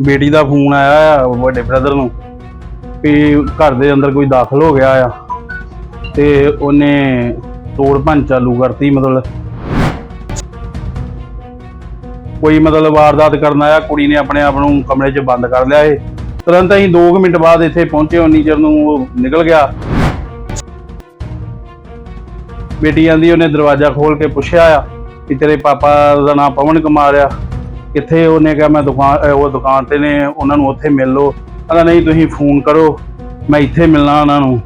ਬੇਟੀ ਦਾ ਫੋਨ ਆਇਆ ਆ ਵੱਡੇ ਬ੍ਰਦਰ ਨੂੰ ਵੀ ਘਰ ਦੇ ਅੰਦਰ ਕੋਈ ਦਾਖਲ ਹੋ ਗਿਆ ਆ ਤੇ ਉਹਨੇ ਤੋੜ ਭੰਨ ਚਾਲੂ ਕਰਤੀ ਮਤਲਬ। ਕੋਈ ਮਤਲਬ ਵਾਰਦਾਤ ਕਰਨ ਆਇਆ, ਕੁੜੀ ਨੇ ਆਪਣੇ ਆਪ ਨੂੰ ਕਮਰੇ 'ਚ ਬੰਦ ਕਰ ਲਿਆ ਇਹ। ਤੁਰੰਤ ਅਸੀਂ 2 ਮਿੰਟ ਬਾਅਦ ਇੱਥੇ ਪਹੁੰਚੇ, ਉਨੀ ਚਿਰ ਨੂੰ ਉਹ ਨਿਕਲ ਗਿਆ। ਬੇਟੀ ਆਂਦੀ ਉਹਨੇ ਦਰਵਾਜ਼ਾ ਖੋਲ ਕੇ ਪੁੱਛਿਆ ਆ ਕਿ ਤੇਰੇ ਪਾਪਾ ਦਾ ਨਾਮ ਪਵਨ ਕੁਮਾਰ ਆ। ਕਿੱਥੇ ਉਹਨੇ ਕਿਹਾ, ਮੈਂ ਦੁਕਾਨ ਉਹ ਦੁਕਾਨ ਤੇ ਨੇ, ਉਹਨਾਂ ਨੂੰ ਉੱਥੇ ਮਿਲ ਲਓ। ਕਹਿੰਦਾ, ਨਹੀਂ, ਤੁਸੀਂ ਫੋਨ ਕਰੋ, ਮੈਂ ਇੱਥੇ ਮਿਲਣਾ ਉਹਨਾਂ ਨੂੰ।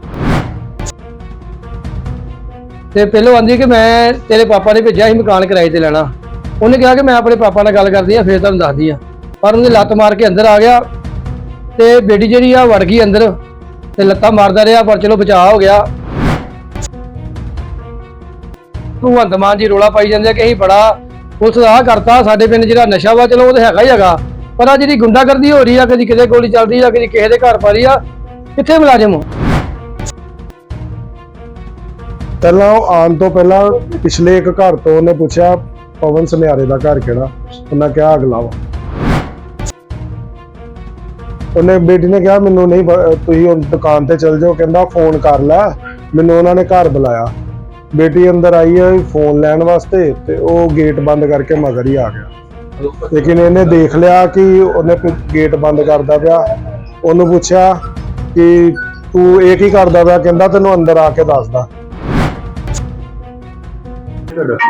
ਤੇ ਪਹਿਲੋਂ ਆਂਦੀ ਕਿ ਮੈਂ ਤੇਰੇ ਪਾਪਾ ਨੇ ਭੇਜਿਆ ਸੀ ਮਕਾਨ ਕਿਰਾਏ ਤੇ ਲੈਣਾ। ਉਹਨੇ ਕਿਹਾ ਕਿ ਮੈਂ ਆਪਣੇ ਪਾਪਾ ਨਾਲ ਗੱਲ ਕਰਦੀ ਆ ਫੇਰ ਤੁਹਾਨੂੰ ਦੱਸਦੀ ਆ ਪਰ ਉਹਨੇ ਲੱਤ ਮਾਰ ਕੇ ਅੰਦਰ ਆ ਗਿਆ ਤੇ ਬੇਟੀ ਜਿਹੜੀ ਆ ਵੜ ਗਈ ਅੰਦਰ ਤੇ ਲੱਤਾਂ ਮਾਰਦਾ ਰਿਹਾ, ਪਰ ਚਲੋ ਬਚਾਅ ਹੋ ਗਿਆ। ਭਗਵੰਤ ਮਾਨ ਜੀ ਰੋਲਾ ਪਾਈ ਜਾਂਦੇ ਕਿ ਅਸੀਂ ਬੜਾ ਪੁਲਿਸ ਦਾ ਆਹ ਕਰਤਾ, ਸਾਡੇ ਪਿੰਡ ਜਿਹੜਾ ਨਸ਼ਾ ਵਾ, ਚਲੋ ਉਹ ਤਾਂ ਹੈਗਾ ਹੀ ਹੈਗਾ। ਪਰ ਆ ਜਿਹੜੀ ਗੁੰਡਾਗਰਦੀ ਹੋ ਰਹੀ ਆ, ਕਦੀ ਕਿਤੇ ਗੋਲੀ ਚੱਲਦੀ ਆ, ਕਦੀ ਕਿਸੇ ਦੇ ਘਰ ਪਾ ਰਹੀ ਆ, ਕਿੱਥੇ ਮੁਲਾਜ਼ਮ ਪਹਿਲਾਂ ਉਹ ਆਉਣ ਤੋਂ ਪਹਿਲਾਂ ਪਿਛਲੇ ਇੱਕ ਘਰ ਤੋਂ ਉਹਨੇ ਪੁੱਛਿਆ, ਪਵਨ ਸੁਨਿਆਰੇ ਦਾ ਘਰ ਕਿਹੜਾ? ਉਹਨਾਂ ਕਿਹਾ ਅਗਲਾ ਵਾ। ਉਹਨੇ ਬੇਟੀ ਨੇ ਕਿਹਾ, ਮੈਨੂੰ ਨਹੀਂ ਪ- ਤੁਸੀਂ ਉਹ ਦੁਕਾਨ ਤੇ ਚਲ ਜਾਓ, ਕਹਿੰਦਾ ਫੋਨ ਕਰ ਲੈ, ਮੈਨੂੰ ਉਹਨਾਂ ਨੇ ਘਰ ਬੁਲਾਇਆ। ਬੇਟੀ ਅੰਦਰ ਆਈ ਹੈ ਫੋਨ ਲੈਣ ਵਾਸਤੇ ਤੇ ਉਹ ਗੇਟ ਬੰਦ ਕਰਕੇ ਮਗਰ ਹੀ ਆ ਗਿਆ। ਲੇਕਿਨ ਇਹਨੇ ਦੇਖ ਲਿਆ ਕਿ ਉਹਨੇ ਗੇਟ ਬੰਦ ਕਰਦਾ ਪਿਆ। ਉਹਨੂੰ ਪੁੱਛਿਆ ਕਿ ਤੂੰ ਇਹ ਕੀ ਕਰਦਾ ਪਿਆ? ਕਹਿੰਦਾ ਤੈਨੂੰ ਅੰਦਰ ਆ ਕੇ ਦੱਸਦਾ।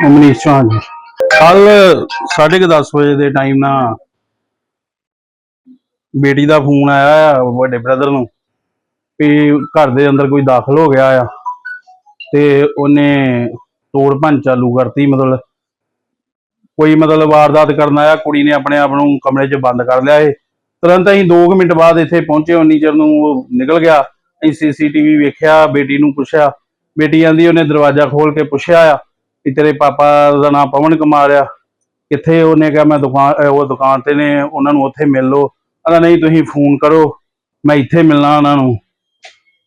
ਮਨੀਸ਼ ਚੌਹਾਨ ਜੀ। ਕੱਲ 10:30 ਵਜੇ ਦੇ ਟਾਈਮ ਨਾਲ ਬੇਟੀ ਦਾ ਫੋਨ ਆਇਆ ਆ ਵੱਡੇ ਬ੍ਰਦਰ ਨੂੰ ਵੀ ਘਰ ਦੇ ਅੰਦਰ ਕੋਈ ਦਾਖਲ ਹੋ ਗਿਆ ਆ। ਤੇ ਉਹਨੇ ਤੋੜ ਭੰਨ ਚਾਲੂ ਕਰਤੀ, ਮਤਲਬ ਕੋਈ ਮਤਲਬ ਵਾਰਦਾਤ ਕਰਨ ਆਇਆ, ਕੁੜੀ ਨੇ ਆਪਣੇ ਆਪ ਨੂੰ ਕਮਰੇ 'ਚ ਬੰਦ ਕਰ ਲਿਆ ਇਹ। ਤੁਰੰਤ ਅਸੀਂ 2 ਮਿੰਟ ਬਾਅਦ ਇੱਥੇ ਪਹੁੰਚੇ, ਉਨੀ ਚਿਰ ਨੂੰ ਉਹ ਨਿਕਲ ਗਿਆ। ਅਸੀਂ ਸੀਸੀਟੀਵੀ ਵੇਖਿਆ, ਬੇਟੀ ਨੂੰ ਪੁੱਛਿਆ। ਬੇਟੀ ਆਂਦੀ ਉਹਨੇ ਦਰਵਾਜ਼ਾ ਖੋਲ ਕੇ ਪੁੱਛਿਆ ਆ ਕਿ ਤੇਰੇ ਪਾਪਾ ਦਾ ਨਾਮ ਪਵਨ ਕੁਮਾਰ ਆ। ਕਿੱਥੇ ਉਹਨੇ ਕਿਹਾ, ਮੈਂ ਦੁਕਾਨ ਉਹ ਦੁਕਾਨ ਤੇ ਨੇ, ਉਹਨਾਂ ਨੂੰ ਉੱਥੇ ਮਿਲ ਲਓ। ਕਹਿੰਦਾ, ਨਹੀਂ, ਤੁਸੀਂ ਫੋਨ ਕਰੋ, ਮੈਂ ਇੱਥੇ ਮਿਲਣਾ ਉਹਨਾਂ ਨੂੰ।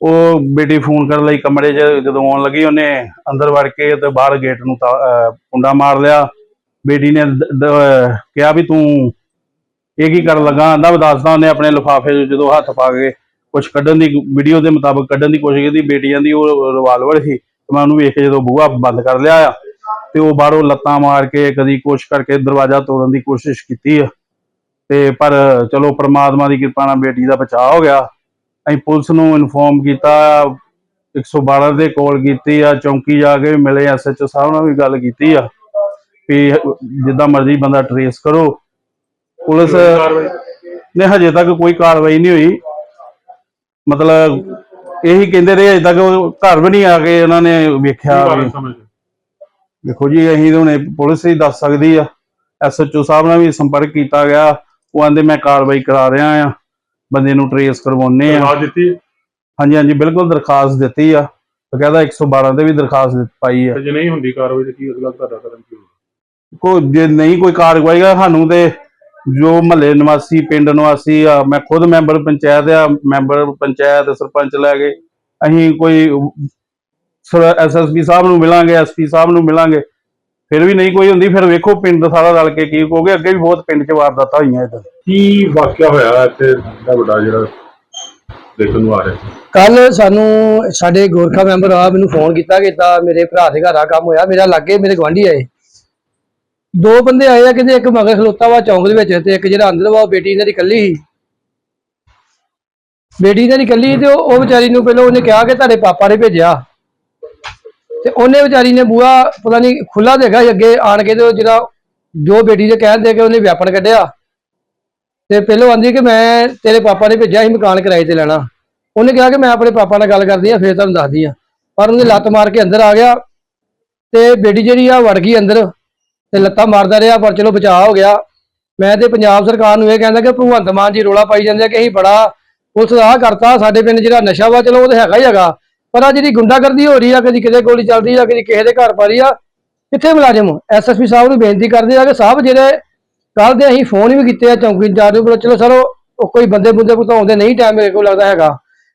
ਉਹ ਬੇਟੀ ਫੋਨ ਕਰਨ ਲਈ ਕਮਰੇ 'ਚ ਜਦੋਂ ਆਉਣ ਲੱਗੀ, ਉਹਨੇ ਅੰਦਰ ਵੜ ਕੇ ਤੇ ਬਾਹਰ ਗੇਟ ਨੂੰ ਕੁੰਡਾ ਮਾਰ ਲਿਆ। ਬੇਟੀ ਨੇ ਕਿਹਾ ਵੀ ਤੂੰ ਇਹ ਕੀ ਕਰਨ ਲੱਗਾ? ਆਂਦਾ ਦੱਸਦਾ ਉਹਨੇ ਆਪਣੇ ਲਿਫਾਫੇ 'ਚ ਜਦੋਂ ਹੱਥ ਪਾ ਕੇ ਕੁਝ ਕੱਢਣ ਦੀ ਵੀਡੀਓ ਦੇ ਮੁਤਾਬਕ ਕੱਢਣ ਦੀ ਕੋਸ਼ਿਸ਼ ਕੀਤੀ। ਬੇਟੀਆਂ ਦੀ ਉਹ ਰਿਵਾਲਵਰ ਸੀ। ਤੇ ਮੈਂ ਉਹਨੂੰ ਵੇਖ ਕੇ ਜਦੋਂ ਬੂਹਾ ਬੰਦ ਕਰ ਲਿਆ ਆ, ਤੇ ਉਹ ਬਾਹਰੋਂ ਲੱਤਾਂ ਮਾਰ ਕੇ ਕਦੀ ਕੁਛ ਕਰਕੇ ਦਰਵਾਜ਼ਾ ਤੋੜਨ ਦੀ ਕੋਸ਼ਿਸ਼ ਕੀਤੀ ਆ। ਤੇ ਪਰ ਚਲੋ, ਪ੍ਰਮਾਤਮਾ ਦੀ ਕਿਰਪਾ ਨਾਲ ਬੇਟੀ ਦਾ ਬਚਾਅ ਹੋ ਗਿਆ। ਅਸੀਂ ਪੁਲਿਸ ਨੂੰ ਇਨਫੋਰਮ ਕੀਤਾ 112 ਦੇ ਕਾਲ ਕੀਤੀ ਆ ਚੌਂਕੀ ਜਾ ਕੇ ਮਿਲੇ ਐਸਐਚਓ ਸਾਹਿਬ ਨਾਲ ਵੀ ਗੱਲ ਕੀਤੀ ਆ ਵੀ ਜਿੱਦਾਂ ਮਰਜ਼ੀ ਬੰਦਾ ਟਰੇਸ ਕਰੋ। ਪੁਲਿਸ ਨੇ ਹਜੇ ਤੱਕ ਕੋਈ ਕਾਰਵਾਈ ਨਹੀਂ ਹੋਈ। ਮਤਲਬ ਇਹੀ ਕਹਿੰਦੇ ਰਹੇ ਅਜੇ ਤੱਕ ਉਹ ਘਰ ਵੀ ਨਹੀਂ ਆ ਕੇ ਉਹਨਾਂ ਨੇ ਵੇਖਿਆ ਦੇਖੋ ਜੀ ਅਸੀਂ ਤਾਂ ਹੁਣੇ ਪੁਲਿਸ ਹੀ ਦੱਸ ਸਕਦੀ ਆ। ਐਸਐਚਓ ਸਾਹਿਬ ਨਾਲ ਵੀ ਸੰਪਰਕ ਕੀਤਾ ਗਿਆ। ਉਹ ਆਂਦੇ ਮੈਂ ਕਾਰਵਾਈ ਕਰਾ ਰਿਹਾ ਆ। ਬੰਦੇ ਨੂੰ ਟਰੇਸ ਕਰਵਾਉਣੇ ਆ ਆਵਾਜ਼ ਦਿੱਤੀ? ਹਾਂਜੀ ਹਾਂਜੀ ਬਿਲਕੁਲ ਦਰਖਾਸਤ ਦਿੱਤੀ ਆ। ਬਕਾਇਦਾ 112 ਤੇ ਵੀ ਦਰਖਾਸਤ ਦਿੱਤ- ਪਾਈ ਆ। ਤੇ ਜੇ ਨਹੀਂ ਹੁੰਦੀ ਕਾਰਵਾਈ ਤੇ ਕੀ ਅਗਲਾ ਤੁਹਾਡਾ ਕਰਨ ਕੀ? ਕੋਈ ਜੇ ਨਹੀਂ ਕੋਈ ਕਾਰਵਾਈ ਆ ਸਾਨੂੰ ਤੇ ਜੋ ਮਹੱਲੇ ਨਿਵਾਸੀ ਪਿੰਡ ਨਿਵਾਸੀ ਆ ਮੈਂ ਖੁਦ ਮੈਂਬਰ ਪੰਚਾਇਤ ਆ ਮੈਂਬਰ ਪੰਚਾਇਤ ਸਰਪੰਚ ਲੈ ਕੇ ਅਸੀਂ ਕੋਈ ਐਸਐਸਪੀ ਸਾਹਿਬ ਨੂੰ ਮਿਲਾਂਗੇ ਐਸਪੀ ਸਾਹਿਬ ਨੂੰ ਮਿਲਾਂਗੇ। ਫਿਰ ਵੀ ਨਹੀਂ ਕੋਈ ਹੁੰਦੀ ਫਿਰ ਵੇਖੋ ਪਿੰਡ ਸਾਰਾ ਰਲ ਕੇ ਕੀ ਕਹੋਗੇ ਅੱਗੇ ਵੀ ਬਹੁਤ ਪਿੰਡ 'ਚ ਵਾਰਦਾਤਾਂ ਹੋਈਆਂ ਇਦਾਂ ਕੀ ਵਾਕਿਆ ਹੋਇਆ ਇੱਥੇ ਦਾ ਵੱਡਾ ਜਿਹੜਾ ਦੇਖਣ ਨੂੰ ਆ ਰਿਹਾ? ਕੱਲ ਸਾਨੂੰ ਸਾਡੇ ਗੋਰਖਾ ਮੈਂਬਰ ਆ ਮੈਨੂੰ ਫੋਨ ਕੀਤਾ ਕਿ ਤਾਂ ਮੇਰੇ ਭਰਾ ਦੇ ਘਰ ਆ ਕੰਮ ਹੋਇਆ ਮੇਰਾ ਲੱਗੇ ਮੇਰੇ ਗਵਾਂਢੀ ਆਏ। ਦੋ ਬੰਦੇ ਆਏ ਆ ਕਹਿੰਦੇ ਇੱਕ ਮਗਰ ਖਲੋਤਾ ਵਾ ਚੌਂਕ ਦੇ ਵਿੱਚ ਤੇ ਇੱਕ ਜਿਹੜਾ ਅੰਦਰ ਵਾ ਉਹ ਬੇਟੀ ਇਹਨਾਂ ਦੀ ਇਕੱਲੀ ਸੀ। ਬੇਟੀ ਇਹਨਾਂ ਦੀ ਇਕੱਲੀ ਤੇ ਉਹ ਉਹ ਵਿਚਾਰੀ ਨੂੰ ਪਹਿਲਾਂ ਉਹਨੇ ਕਿਹਾ ਕਿ ਤੁਹਾਡੇ ਪਾਪਾ ਨੇ ਭੇਜਿਆ। ਤੇ ਉਹਨੇ ਵਿਚਾਰੀ ਨੇ ਬੂਆ ਪਤਾ ਨਹੀਂ ਖੁੱਲਾ ਦੇਗਾ ਅੱਗੇ, ਆਣ ਕੇ ਤੇ ਉਹ ਜਿਹੜਾ ਜੋ ਬੇਟੀ ਦੇ ਕਹਿਣ ਦੇ ਕੇ ਉਹਨੇ ਵਿਆਪਨ ਕੱਢਿਆ। ਤੇ ਪਹਿਲੋਂ ਆਂਦੀ ਕਿ ਮੈਂ ਤੇਰੇ ਪਾਪਾ ਨੇ ਭੇਜਿਆ ਸੀ ਮਕਾਨ ਕਿਰਾਏ ਤੇ ਲੈਣਾ। ਉਹਨੇ ਕਿਹਾ ਕਿ ਮੈਂ ਆਪਣੇ ਪਾਪਾ ਨਾਲ ਗੱਲ ਕਰਦੀ ਆ, ਫੇਰ ਤੁਹਾਨੂੰ ਦੱਸਦੀ ਆ। ਪਰ ਉਹਨੇ ਲੱਤ ਮਾਰ ਕੇ ਅੰਦਰ ਆ ਗਿਆ ਤੇ ਬੇਟੀ ਜਿਹੜੀ ਆ ਵੜ ਗਈ ਅੰਦਰ ਤੇ ਲੱਤਾਂ ਮਾਰਦਾ ਰਿਹਾ, ਪਰ ਚਲੋ ਬਚਾਅ ਹੋ ਗਿਆ। ਮੈਂ ਤੇ ਪੰਜਾਬ ਸਰਕਾਰ ਨੂੰ ਇਹ ਕਹਿੰਦਾ ਕਿ ਭਗਵੰਤ ਮਾਨ ਜੀ ਰੋਲਾ ਪਾਈ ਜਾਂਦੇ ਆ ਕਿ ਅਸੀਂ ਬੜਾ ਪੁਲਿਸ ਦਾ ਆਹ ਕਰਤਾ, ਸਾਡੇ ਪਿੰਡ ਜਿਹੜਾ ਨਸ਼ਾ ਵਾ, ਚਲੋ ਉਹ ਤਾਂ ਹੈਗਾ ਹੀ ਹੈਗਾ। ਪਰ ਆ ਜਿਹੜੀ ਗੁੰਡਾਗਰਦੀ ਹੋ ਰਹੀ ਆ ਕਦੀ ਕਿਤੇ ਗੋਲੀ ਚੱਲਦੀ ਆ ਕਦੀ ਕਿਸੇ ਦੇ ਘਰ ਪਾ ਰਹੀ ਆ ਕਿੱਥੇ ਮੁਲਾਜ਼ਮ ਐਸਐਸਪੀ ਸਾਹਿਬ ਨੂੰ ਬੇਨਤੀ ਕਰਦੇ ਆ ਕਿ ਸਾਹਿਬ ਜਿਹੜੇ ਕੱਲ ਦੇ ਅਸੀਂ ਫੋਨ ਵੀ ਕੀਤੇ ਆ ਚੌਂਕੀ ਇੰਚਾਰਜ ਨੂੰ ਪਰ ਚਲੋ ਸਰ ਉਹ ਕੋਈ ਬੰਦੇ ਬੁੰਦੇ ਭੁਤਾਉਂਦੇ ਨਹੀਂ ਟਾਈਮ ਮੇਰੇ ਕੋਲ ਲੱਗਦਾ ਹੈਗਾ।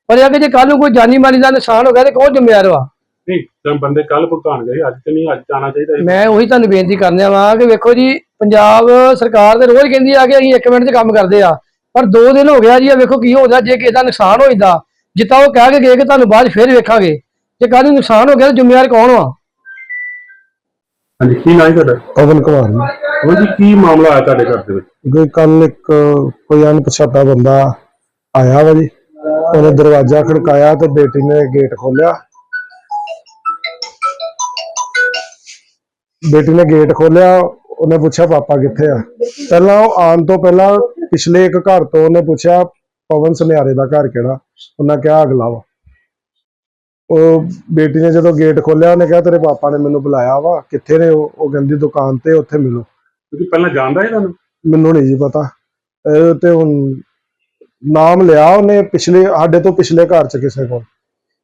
ਪਰ ਇਹ ਆ ਕਿ ਜੇ ਕੱਲ ਨੂੰ ਕੋਈ ਜਾਨੀ ਮਾਲੀ ਦਾ ਨੁਕਸਾਨ ਹੋ ਗਿਆ ਤੇ ਕੌਣ ਜ਼ਿੰਮੇਵਾਰ ਵਾ? ਨਹੀਂ ਤਾਂ ਬੰਦੇ ਕੱਲ ਭੁਗਤਾਨ ਗਏ ਅੱਜ ਤੇ ਨਹੀਂ ਅੱਜ ਜਾਣਾ ਚਾਹੀਦਾ। ਮੈਂ ਉਹੀ ਤੁਹਾਨੂੰ ਬੇਨਤੀ ਕਰਨਿਆ ਵਾਂ ਕਿ ਵੇਖੋ ਜੀ ਪੰਜਾਬ ਸਰਕਾਰ ਤੇ ਰੋਜ਼ ਕਹਿੰਦੀ ਆ ਕਿ ਅਸੀਂ 1 ਮਿੰਟ 'ਚ ਕੰਮ ਕਰਦੇ ਆ। ਪਰ 2 ਦਿਨ ਹੋ ਗਿਆ ਜੀ ਇਹ ਵੇਖੋ ਕੀ ਹੋਦਾ ਜੇ ਕਿਸੇ ਦਾ ਨੁਕਸਾਨ ਹੋ ਜਾਂਦਾ ਜਿੱਦਾਂ ਉਹ ਕਹਿ ਕੇ ਗਏ ਕਿ ਤੁਹਾਨੂੰ ਬਾਅਦ 'ਚ ਫੇਰ ਵੇਖਾਂਗੇ ਜੇ ਕੱਲ ਨੂੰ ਨੁਕਸਾਨ ਹੋ ਗਿਆ ਤਾਂ ਜ਼ਿੰਮੇਵਾਰ ਕੌਣ ਵਾ? ਹਾਂਜੀ ਕੀ ਨਾਂ ਹੈ ਤੁਹਾਡਾ? ਪਵਨ ਕੁਮਾਰ ਜੀ। ਉਹ ਜੀ ਕੀ ਮਾਮਲਾ ਆਇਆ ਤੁਹਾਡੇ ਘਰ ਦੇ ਵਿੱਚ? ਕੋਈ ਕੱਲ ਇੱਕ ਕੋਈ ਅਣਪਛਾਤਾ ਬੰਦਾ ਆਇਆ ਵਾ ਜੀ। ਉਹਨੇ ਦਰਵਾਜ਼ਾ ਖੜਕਾਇਆ ਤੇ ਬੇਟੀ ਨੇ ਗੇਟ ਖੋਲਿਆ ਬੇਟੀ ਨੇ ਗੇਟ ਖੋਲਿਆ ਉਹਨੇ ਪੁੱਛਿਆ ਪਾਪਾ ਕਿੱਥੇ ਆ? ਪਹਿਲਾਂ ਉਹ ਆਉਣ ਤੋਂ ਪਹਿਲਾਂ ਪਿਛਲੇ ਇੱਕ ਘਰ ਤੋਂ ਉਹਨੇ ਪੁੱਛਿਆ ਪਵਨ ਸੁਨਿਆਰੇ ਦਾ ਘਰ ਕਿਹੜਾ? ਉਹਨਾਂ ਕਿਹਾ ਅਗਲਾ ਵਾ ਉਹ ਬੇਟੀ ਨੇ ਜਦੋਂ ਗੇਟ ਖੋਲਿਆ ਉਹਨੇ ਕਿਹਾ ਤੇਰੇ ਪਾਪਾ ਨੇ ਮੈਨੂੰ ਬੁਲਾਇਆ ਵਾ। ਕਿੱਥੇ ਨੇ ਉਹ? ਉਹ ਕਹਿੰਦੀ ਦੁਕਾਨ ਤੇ ਉੱਥੇ ਮਿਲੋ। ਤੁਸੀਂ ਪਹਿਲਾਂ ਜਾਣਦਾ ਹੈ ਤੁਹਾਨੂੰ? ਮੈਨੂੰ ਨਹੀਂ ਜੀ ਪਤਾ। ਇਹ ਤੇ ਹੁਣ ਨਾਮ ਲਿਆ ਉਹਨੇ ਪਿਛਲੇ ਸਾਡੇ ਤੋਂ ਪਿਛਲੇ ਘਰ ਚ ਕਿਸੇ ਕੋਲ।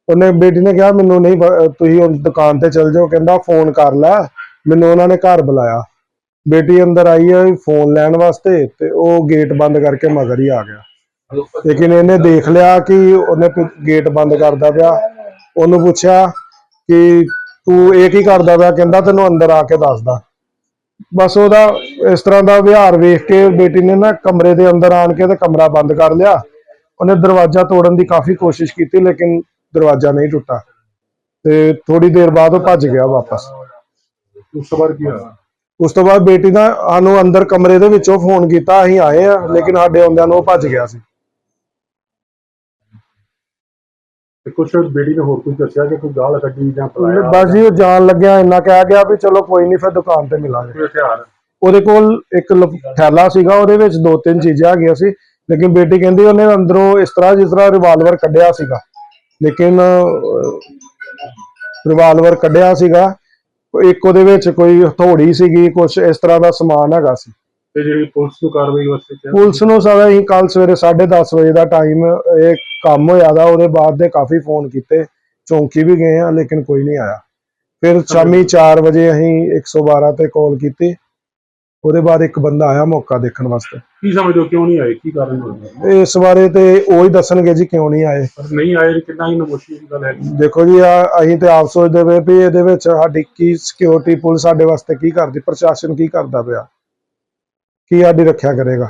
ਉਹਨੇ ਬੇਟੀ ਨੇ ਕਿਹਾ ਮੈਨੂੰ ਨਹੀਂ ਪ- ਤੁਸੀਂ ਉਹ ਦੁਕਾਨ ਤੇ ਚਲ ਜਾਓ। ਕਹਿੰਦਾ ਫੋਨ ਕਰ ਲੈ। ਮੈਨੂੰ ਉਹਨਾਂ ਨੇ ਘਰ ਬੁਲਾਇਆ। ਬੇਟੀ ਅੰਦਰ ਆਈ ਹੈ ਫੋਨ ਲੈਣ ਵਾਸਤੇ ਤੇ ਉਹ ਗੇਟ ਬੰਦ ਕਰਕੇ ਮਗਰ ਹੀ ਆ ਗਿਆ। ਲੇਕਿਨ ਇਹਨੇ ਦੇਖ ਲਿਆ ਕਿ ਉਹਨੇ ਗੇਟ ਬੰਦ ਕਰਦਾ ਪਿਆ। ਉਹਨੂੰ ਪੁੱਛਿਆ ਕਿ ਤੂੰ ਇਹ ਕੀ ਕਰਦਾ ਪਿਆ? ਕਹਿੰਦਾ ਤੈਨੂੰ ਅੰਦਰ ਆ ਕੇ ਦੱਸਦਾ। ਬਸ ਉਹਦਾ ਇਸ ਤਰ੍ਹਾਂ ਦਾ ਵਿਹਾਰ ਵੇਖ ਕੇ ਬੇਟੀ ਨੇ ਨਾ ਕਮਰੇ ਦੇ ਅੰਦਰ ਆਣ ਕੇ ਤੇ ਕਮਰਾ ਬੰਦ ਕਰ ਲਿਆ। ਉਹਨੇ ਦਰਵਾਜ਼ਾ ਤੋੜਨ ਦੀ ਕਾਫੀ ਕੋਸ਼ਿਸ਼ ਕੀਤੀ ਲੇਕਿਨ ਦਰਵਾਜ਼ਾ ਨਹੀਂ ਟੁੱਟਾ। ਤੇ ਥੋੜੀ ਦੇਰ ਬਾਅਦ ਉਹ ਭੱਜ ਗਿਆ ਵਾਪਸ। ਉਸ ਤੋਂ ਬਾਅਦ ਕੀ ਹੋਇਆ? ਉਸ ਤੋਂ ਬਾਅਦ ਬੇਟੀ ਦਾ ਸਾਨੂੰ ਅੰਦਰ ਕਮਰੇ ਦੇ ਵਿੱਚੋਂ ਫੋਨ ਕੀਤਾ ਅਸੀਂ ਆਏ ਆ ਲੇਕਿਨ ਸਾਡੇ ਆਉਂਦਿਆਂ ਨੂੰ ਉਹ ਭੱਜ ਗਿਆ ਸੀ। ਤੇ ਕੁਛ ਬੇਟੀ ਨੇ ਹੋਰ ਕੁਝ ਦੱਸਿਆ ਕਿ ਕੋਈ ਗਾਲ ਕੱਢੀ ਜਾਂ ਪਲਾਇਆ ਬਸ ਜੀ ਉਹ ਜਾਣ ਲੱਗਿਆ ਇੰਨਾ ਕਹਿ ਗਿਆ ਵੀ ਚਲੋ ਕੋਈ ਨਹੀਂ ਫਿਰ ਦੁਕਾਨ ਤੇ ਮਿਲਾਂਗੇ। ਕੋਈ ਹਥਿਆਰ? ਉਹਦੇ ਕੋਲ ਇੱਕ ਲ- ਥੈਲਾ ਸੀਗਾ ਉਹਦੇ ਵਿੱਚ ਦੋ ਤਿੰਨ ਚੀਜ਼ਾਂ ਹੈਗੀਆਂ ਸੀ ਲੇਕਿਨ ਬੇਟੀ ਕਹਿੰਦੀ ਉਹਨੇ ਅੰਦਰੋਂ ਇਸ ਤਰ੍ਹਾਂ ਜਿਸ ਤਰ੍ਹਾਂ ਰਿਵਾਲਵਰ ਕੱਢਿਆ ਸੀਗਾ। ਲੇਕਿਨ ਰਿਵਾਲਵਰ ਕੱਢਿਆ ਸੀਗਾ ਇੱਕ ਉਹਦੇ ਵਿੱਚ ਕੋਈ ਹਥੌੜੀ ਸੀਗੀ ਕੁਝ ਇਸ ਤਰ੍ਹਾਂ ਦਾ ਸਮਾਨ ਹੈਗਾ ਸੀ। ਤੇ ਜਿਹੜੀ ਪੁਲਿਸ ਨੂੰ ਕਾਰਵਾਈ ਵਾਸਤੇ ਕਿਹਾ? ਪੁਲਿਸ ਨੂੰ ਸਾਰਾ ਅਸੀਂ ਕੱਲ ਸਵੇਰੇ 10:30 ਵਜੇ ਦਾ ਟਾਈਮ ਇਹ ਕੰਮ ਹੋਇਆ ਦਾ ਉਹਦੇ ਬਾਅਦ ਦੇ ਕਾਫੀ ਫੋਨ ਕੀਤੇ ਚੌਂਕੀ ਵੀ ਗਏ ਆ ਲੇਕਿਨ ਕੋਈ ਨਹੀਂ ਆਇਆ। ਫਿਰ ਸ਼ਾਮੀ 4 ਵਜੇ ਅਸੀਂ 112 ਤੇ ਕਾਲ ਕੀਤੀ। ਉਹਦੇ ਬਾਅਦ ਇੱਕ ਬੰਦਾ ਆਇਆ ਮੌਕਾ ਦੇਖਣ ਵਾਸਤੇ। ਕੀ ਸਮਝਦੇ ਹੋ ਕਿਉਂ ਨਹੀਂ ਆਏ? ਕੀ ਕਾਰਨ ਹੋਇਆ? ਇਸ ਬਾਰੇ ਤੇ ਉਹ ਹੀ ਦੱਸਣਗੇ ਜੀ ਕਿਉਂ ਨਹੀਂ ਆਏ। ਪਰ ਨਹੀਂ ਆਏ ਕਿੰਨਾ ਹੀ ਨਮੋਸ਼ੀ ਦੀ ਗੱਲ ਹੈ? ਦੇਖੋ ਜੀ ਆ ਅਸੀਂ ਤੇ ਆਪ ਸੋਚਦੇ ਪਏ ਵੀ ਇਹਦੇ ਵਿੱਚ ਸਾਡੀ ਕੀ ਸਿਕਿਉਰਿਟੀ ਪੁਲਿਸ ਸਾਡੇ ਵਾਸਤੇ ਕੀ ਕਰਦੀ ਪ੍ਰਸ਼ਾਸਨ ਕੀ ਕਰਦਾ ਪਿਆ। ਕੀ ਸਾਡੀ ਰੱਖਿਆ ਕਰੇਗਾ?